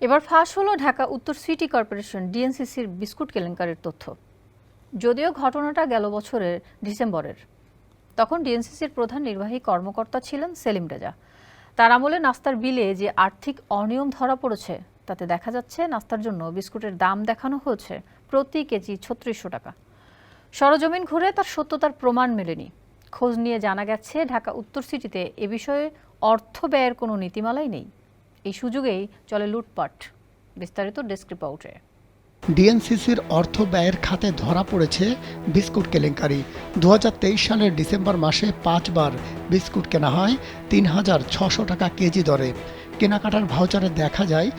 এবার ফাঁস হলো ঢাকা উত্তর সিটি কর্পোরেশন ডিএনসিসির বিস্কুট কেলেঙ্কারির তথ্য। যদিও ঘটনাটা গেল বছরের ডিসেম্বরের, তখন ডিএনসিসির প্রধান নির্বাহী কর্মকর্তা ছিলেন সেলিম রেজা। তার আমলে নাস্তার বিলে যে আর্থিক অনিয়ম ধরা পড়েছে, তাতে দেখা যাচ্ছে নাস্তার জন্য বিস্কুটের দাম দেখানো হয়েছে প্রতি কেজি ছত্রিশশো টাকা। সরজমিন ঘুরে তার সত্যতার প্রমাণ মেলেনি। খোঁজ নিয়ে জানা গেছে, ঢাকা উত্তর সিটিতে এ বিষয়ে অর্থ ব্যয়ের কোনো নীতিমালাই নেই। এই সুযোগেই চলে লুটপাট। বিস্তারিত ডেস্ক রিপোর্টে। ডিএনসিসির অর্থ ব্যয়ের খাতে ধরা পড়েছে বিস্কুট কেলেঙ্কারি। দু হাজার তেইশ সালের ডিসেম্বর মাসে পাঁচবার বিস্কুট কেনা হয় তিন হাজার ছশো টাকা কেজি দরে। কেনাকাটার ভাউচারে দেখা যায়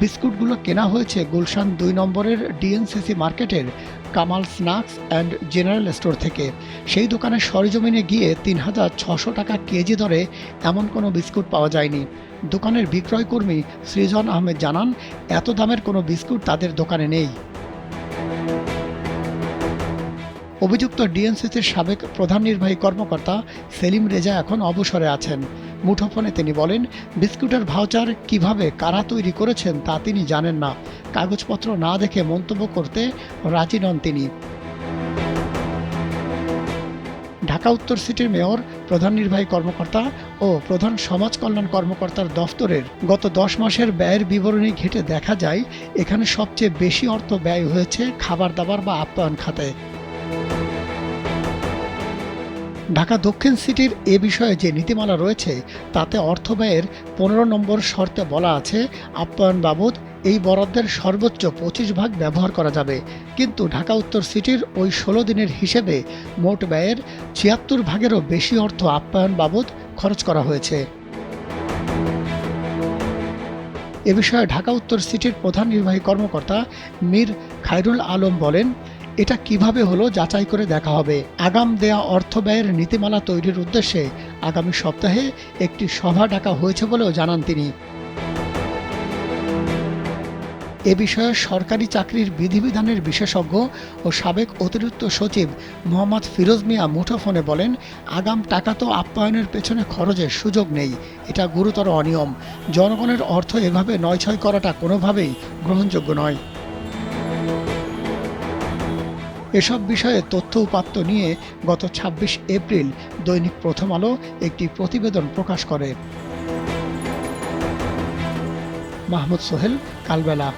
বিস্কুটগুলো কেনা হয়েছে গুলশান দুই নম্বরের ডিএনসিসি মার্কেটের Kamal snacks and general store থেকে। সেই দোকানে সরজমিনে গিয়ে তিন হাজার ছশো টাকা কেজি দরে এমন কোনো বিস্কুট পাওয়া যায়নি। দোকানের বিক্রয় কর্মী সৃজন আহমেদ জানান, এত দামের কোনো বিস্কুট তাদের দোকানে নেই। অভিযুক্ত ডিএনসিসির সাবেক প্রধান নির্বাহী কর্মকর্তা সেলিম রেজা এখন অবসরে আছেন। মুঠোফোনে তিনি বলেন, বিস্কুটের ভাউচার কীভাবে কারা তৈরি করেছেন তা তিনি জানেন না। কাগজপত্র না দেখে মন্তব্য করতে রাজি নন তিনি। ঢাকা উত্তর সিটির মেয়র, প্রধান নির্বাহী কর্মকর্তা ও প্রধান সমাজ কল্যাণ কর্মকর্তার দফতরের গত দশ মাসের ব্যয়ের বিবরণী ঘেটে দেখা যায়, এখানে সবচেয়ে বেশি অর্থ ব্যয় হয়েছে খাবার দাবার বা আপ্যায়ন খাতে। ঢাকা দক্ষিণ সিটির এ বিষয়ে যে নীতিমালা রয়েছে, তাতে অর্থ ব্যয়ের পনেরো নম্বর শর্তে বলা আছে, আপ্যায়ন বাবদ এই বরাদ্দের সর্বোচ্চ পঁচিশ ভাগ ব্যবহার করা যাবে। কিন্তু ঢাকা উত্তর সিটির ওই ষোলো দিনের হিসেবে মোট ব্যয়ের ছিয়াত্তর ভাগেরও বেশি অর্থ আপ্যায়ন বাবদ খরচ করা হয়েছে। এ বিষয়ে ঢাকা উত্তর সিটির প্রধান নির্বাহী কর্মকর্তা মীর খায়রুল আলম বলেন এটা কীভাবে হলো যাচাই করে দেখা হবে। আগাম দেয়া অর্থ ব্যয়ের নীতিমালা তৈরির উদ্দেশ্যে আগামী সপ্তাহে একটি সভা ডাকা হয়েছে বলেও জানান তিনি। এ বিষয়ে সরকারি চাকরির বিধিবিধানের বিশেষজ্ঞ ও সাবেক অতিরিক্ত সচিব মোহাম্মদ ফিরোজ মিয়া মুঠোফোনে বলেন, আগাম টাকা তো আপ্যায়নের পেছনে খরচের সুযোগ নেই, এটা গুরুতর অনিয়ম। জনগণের অর্থ এভাবে নয়ছয় করাটা কোনোভাবেই গ্রহণযোগ্য নয়। এসব বিষয়ে তথ্য উপাত্ত নিয়ে গত ২৬ এপ্রিল দৈনিক প্রথম আলো একটি প্রতিবেদন প্রকাশ করে। মাহমুদ সোহেল, কালবেলা।